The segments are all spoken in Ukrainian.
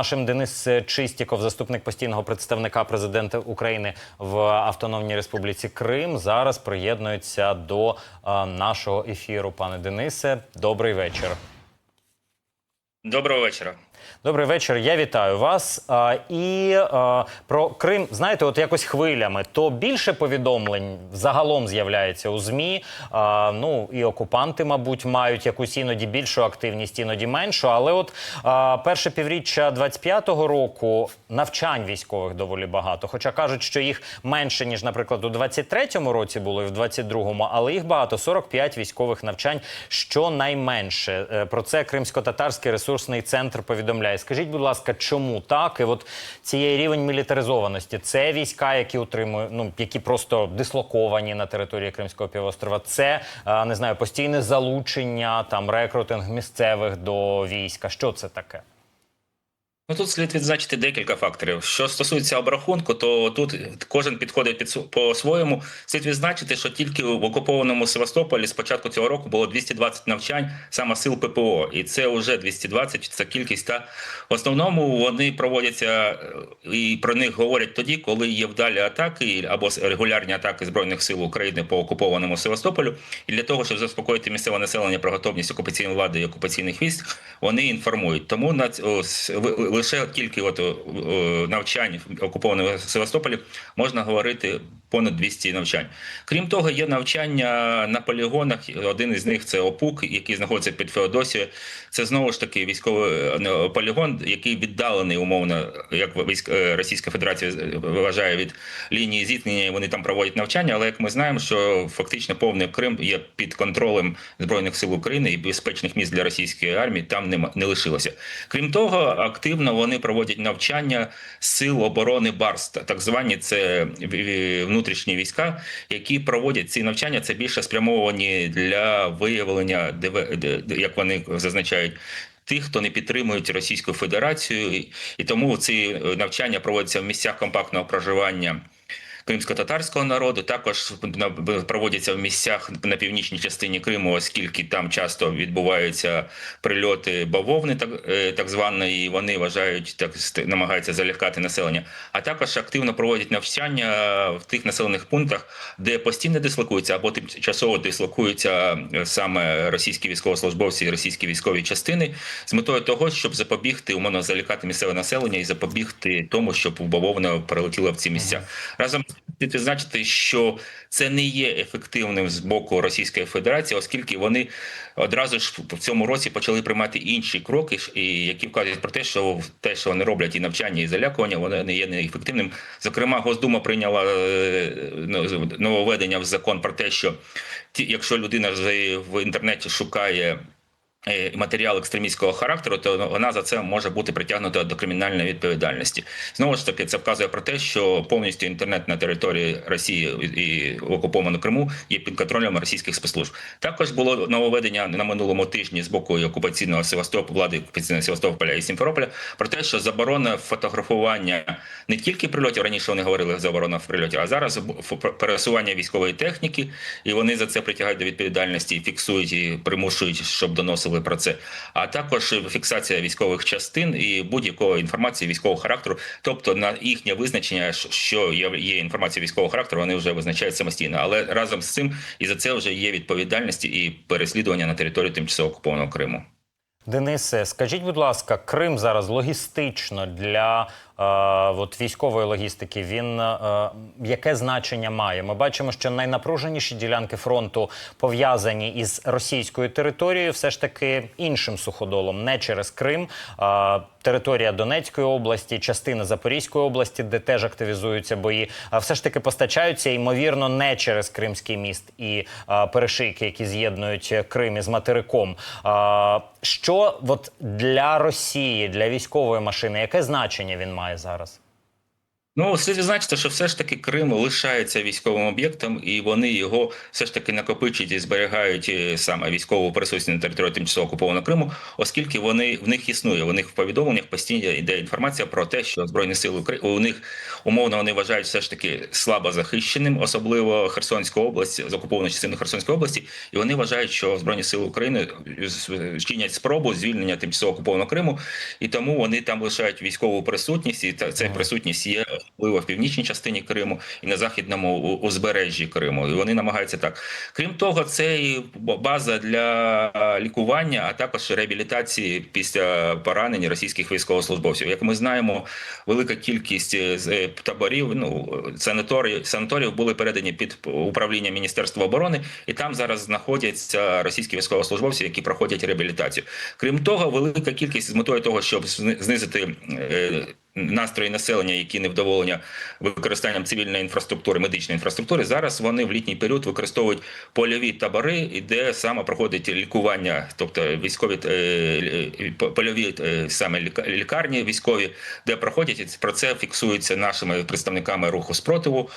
Нашим Денис Чистіков, заступник постійного представника президента України в Автономній Республіці Крим, зараз приєднується до е, нашого ефіру. Пане Денисе, добрий вечір. Доброго вечора. Добрий вечір. Я вітаю вас. А, і а, про Крим, знаєте, от якось хвилями, то більше повідомлень загалом з'являється у змі. А, ну і окупанти, мабуть, мають якусь іноді більшу активність, іноді меншу. Але от а, перше півріччя 25-го року навчань військових доволі багато. Хоча кажуть, що їх менше ніж, наприклад, у 23-му році було і в 22-му, але їх багато 45 військових навчань, що найменше. Е, Про це Кримсько-татарський ресурсний центр повідомляє. Скажіть, будь ласка, чому так? І от цієї рівень мілітаризованості це війська, які утримують, ну які просто дислоковані на території Кримського півострова. Це е, не знаю, постійне залучення, там рекрутинг місцевих до війська. Що це таке? Ну тут слід відзначити декілька факторів. Що стосується обрахунку, то тут кожен підходить під по-своєму. Слід відзначити, що тільки в окупованому Севастополі з початку цього року було 220 навчань саме сил ППО, і це вже 220 – це кількість. Та в основному вони проводяться е, і про них говорять тоді, коли є вдалі атаки або регулярні атаки збройних сил України по окупованому Севастополю. І для того, щоб заспокоїти місцеве населення про готовність окупаційної влади і окупаційних військ, вони інформують. Тому на лише тільки от о, навчань в окупованому Севастополі можна говорити понад 200 навчань. Крім того, є навчання на полігонах. Один із них це ОПУК, який знаходиться під Феодосією. Це знову ж таки військовий е, полігон, який віддалений умовно, як військ е, Російська Федерація вважає від лінії зіткнення. і Вони там проводять навчання. Але як ми знаємо, що фактично повний Крим є під контролем збройних сил України і безпечних місць для російської армії там нема- не лишилося. Крім того, активно вони проводять навчання сил оборони Барста, так звані це внутрішні війська, які проводять ці навчання. Це більше спрямовані для виявлення, як вони зазначають. Тих, хто не підтримують Російську Федерацію, і- і тому ці е, навчання проводяться в місцях компактного проживання кримсько-татарського народу. Також проводяться в місцях на північній частині Криму, оскільки там часто відбуваються прильоти бавовни, так, е, так званої, і вони вважають так намагаються залякати населення. А також активно проводять навчання в тих населених пунктах, де постійно дислокуються або тимчасово дислокуються е, саме російські військовослужбовці і російські військові частини з метою того, щоб запобігти умовно залякати місцеве населення і запобігти тому, щоб бавовна перелетіла в ці місця. Разом слід відзначити, що це не є ефективним з боку Російської Федерації, оскільки вони одразу ж в цьому році почали приймати інші кроки, які вказують про те, що те, що вони роблять, і навчання, і залякування, воно не є неефективним. Зокрема, Госдума прийняла е, ну, нововведення в закон про те, що ті, якщо людина в інтернеті шукає матеріал екстремістського характеру, то вона за це може бути притягнута до кримінальної відповідальності. Знову ж таки, це вказує про те, що повністю інтернет на території Росії і окупованому Криму є під контролем російських спецслужб. Також було нововведення на минулому тижні з боку окупаційного Севастополя, влади окупаційного Севастополя і Сімферополя про те, що заборона фотографування не тільки прильотів, раніше вони говорили заборона в прильоті, а зараз пересування військової техніки, і вони за це притягають до відповідальності фіксують і примушують, щоб доносили про це. А також фіксація військових частин і будь-якої інформації військового характеру, тобто на їхнє визначення, що є, інформація військового характеру, вони вже визначають самостійно. Але разом з цим і за це вже є відповідальності і переслідування на території тимчасово окупованого Криму. Денисе, скажіть, будь ласка, Крим зараз логістично для от військової логістики. Він е, яке значення має? Ми бачимо, що найнапруженіші ділянки фронту пов'язані із російською територією, все ж таки іншим суходолом, не через Крим. Територія Донецької області, частина Запорізької області, де теж активізуються бої, а все ж таки постачаються ймовірно не через Кримський міст і е, перешийки, які з'єднують Крим із материком. Е, що от для Росії, для військової машини, яке значення він має зараз? Ну, слід відзначити, що все ж таки Крим лишається військовим об'єктом, і вони його все ж таки накопичують і зберігають е, саме військову присутність на території тимчасово окупованого Криму, оскільки вони в них існує. У них в повідомленнях постійно йде інформація про те, що збройні сили України у них умовно вони вважають все ж таки слабо захищеним, особливо Херсонська область, з окупованої частини Херсонської області, і вони вважають, що збройні сили України чинять спробу звільнення тимчасово окупованого Криму, і тому вони там лишають військову присутність, і та ця присутність є особливо в північній частині Криму і на західному узбережжі Криму. І вони намагаються так. Крім того, це і база для лікування, а також реабілітації після поранень російських військовослужбовців. Як ми знаємо, велика кількість е, е, таборів, ну санаторій, санаторіїв були передані під управління Міністерства оборони, і там зараз знаходяться російські військовослужбовці, які проходять реабілітацію. Крім того, велика кількість з метою того, щоб знизити. Настрої населення, які невдоволення використанням цивільної інфраструктури, медичної інфраструктури, зараз вони в літній період використовують польові табори, і де саме проходить лікування, тобто військові е, е, польові е, саме ліка- лікарні військові, де проходять і про це фіксується нашими представниками руху спротиву.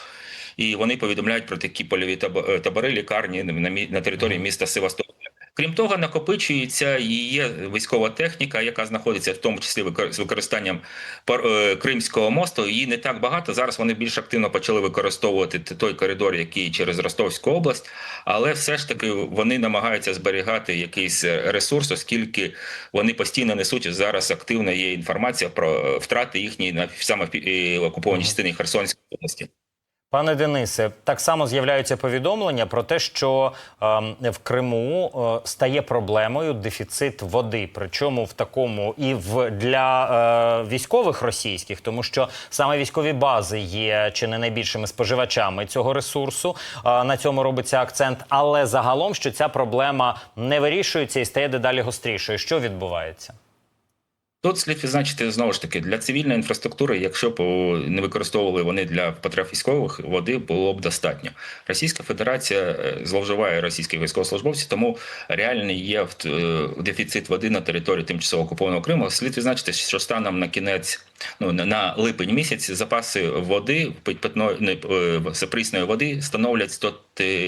І вони повідомляють про такі польові табори, лікарні на території міста Севастополя. Крім того, накопичується і є військова техніка, яка знаходиться в тому числі з використанням е, Кримського мосту. Її не так багато. Зараз вони більш активно почали використовувати той коридор, який через Ростовську область, але все ж таки вони намагаються зберігати якийсь е, ресурс, оскільки вони постійно несуть зараз активна є інформація про е, втрати їхні на саме в окупованій частині Херсонської області. Пане Денисе, так само з'являються повідомлення про те, що ем, в Криму е, стає проблемою дефіцит води, причому в такому і в для е, військових російських, тому що саме військові бази є чи не найбільшими споживачами цього ресурсу. Е, на цьому робиться акцент. Але загалом, що ця проблема не вирішується і стає дедалі гострішою. Що відбувається? Тут слід відзначити знову ж таки для цивільної інфраструктури, якщо б не використовували вони для потреб військових, води було б достатньо. Російська Федерація е, зловживає російських військовослужбовців, тому реальний є е, дефіцит води на території тимчасово окупованого Криму. Слід відзначити, що станом на кінець, ну на- липень місяць, запаси води питної е, прісної води становлять 100, ти-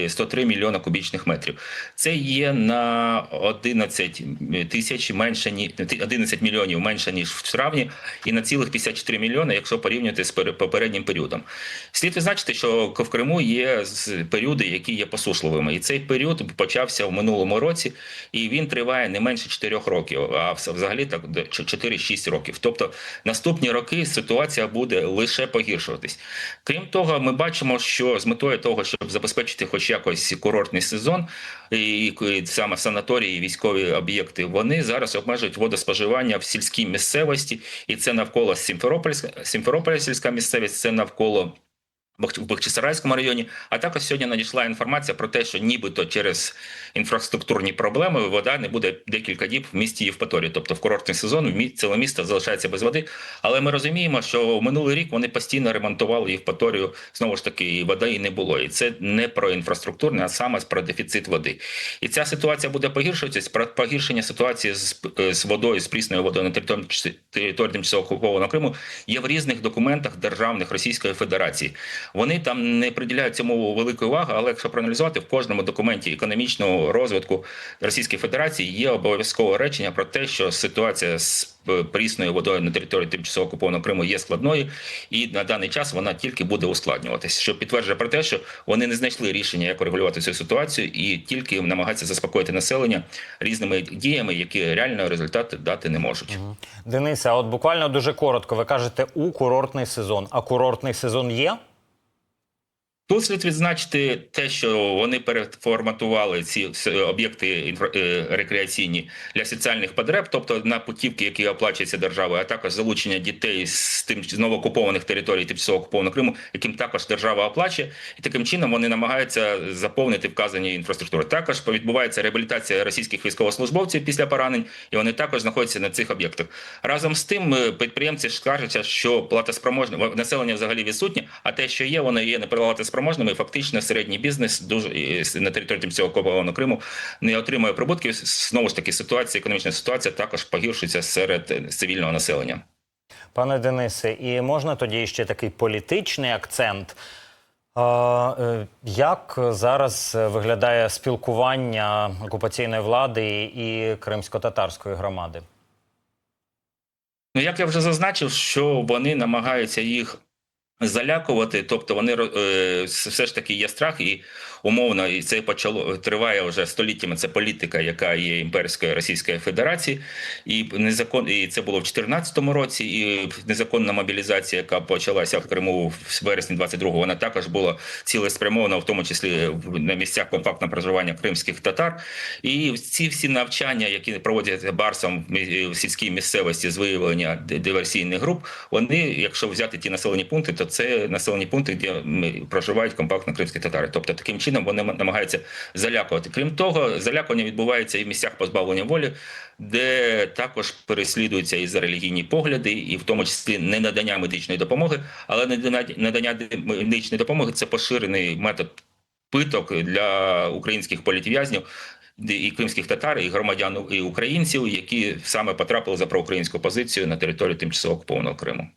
103 мільйона кубічних метрів. Це є на 11 тисяч менше ні 11 мільйонів менше ніж в травні, і на цілих 54 мільйони, якщо порівнювати з попереднім періодом. Слід відзначити, що в Криму є періоди, які є посушливими, і цей період почався в минулому році, і він триває не менше 4 років, а взагалі так до 4-6 років. Тобто наступні роки ситуація буде лише погіршуватись. Крім того, ми бачимо, що з метою того, щоб забезпечити хоч якось курортний сезон, і, і саме санаторії, військові об'єкти, вони зараз обмежують водоспоживання в сільській місцевості, і це навколо Сімферопольська, Сімферополя сільська місцевість, це навколо. В Бахчисарайському районі, а також сьогодні надійшла інформація про те, що нібито через інфраструктурні проблеми вода не буде декілька діб в місті Євпаторії. Тобто в курортний сезон ціле місто залишається без води. Але ми розуміємо, що минулий рік вони постійно ремонтували Євпаторію. Знову ж таки, і води і не було. І це не про інфраструктурне, а саме про дефіцит води. І ця ситуація буде погіршуватися. Про погіршення ситуації з, е, з водою, з прісною водою на території території тимчасово окупованого Криму є в різних документах державних Російської Федерації. Вони там не приділяють цьому великої уваги, але якщо проаналізувати в кожному документі економічного розвитку Російської Федерації є обов'язкове речення про те, що ситуація з е, прісною водою на території тимчасово окупованого Криму є складною, і на даний час вона тільки буде ускладнюватися, що підтверджує про те, що вони не знайшли рішення, як регулювати цю ситуацію, і тільки намагаються заспокоїти населення різними діями, які реально результати дати не можуть. Денисе, а от буквально дуже коротко, ви кажете у курортний сезон. А курортний сезон є? Тут слід відзначити те, що вони переформатували ці об'єкти е, рекреаційні для соціальних потреб, тобто на путівки, які оплачуються державою, а також залучення дітей з тим з новоокупованих територій тимчасово окупованого Криму, яким також держава оплачує, і таким чином вони намагаються заповнити вказані інфраструктури. Також відбувається реабілітація російських військовослужбовців після поранень, і вони також знаходяться на цих об'єктах. Разом з тим, е, підприємці скаржаться, що платоспроможне населення взагалі відсутнє, а те, що є, воно є неплатоспроможними. І фактично середній бізнес дуже на території тимчасово окупованого Криму не отримує прибутків. Знову ж таки, ситуація, економічна ситуація також погіршується серед е, цивільного населення. Пане Денисе, і можна тоді ще такий політичний акцент. Е, Як зараз виглядає спілкування окупаційної влади і кримсько-татарської громади? Ну, як я вже зазначив, що вони намагаються їх залякувати, тобто вони е, все ж таки є страх, і умовно, і це почало триває вже століттями. Це політика, яка є імперської Російської Федерації, і незакон, і це було в 2014 році. І незаконна мобілізація, яка почалася в Криму в вересні 22-го, вона також була цілеспрямована, в тому числі на місцях компактного проживання кримських татар. І ці всі навчання, які проводять барсом в сільській місцевості з виявлення диверсійних груп, вони, якщо взяти ті населені пункти, то це населені пункти, де проживають компактно кримські татари. Тобто таким чином вони намагаються залякувати. Крім того, залякування відбувається і в місцях позбавлення волі, де також переслідуються і за релігійні погляди, і в тому числі не надання медичної допомоги, але надання медичної допомоги це поширений метод питок для українських політв'язнів. І кримських татар, і громадян і українців, які саме потрапили за проукраїнську позицію на територію тимчасово окупованого Криму.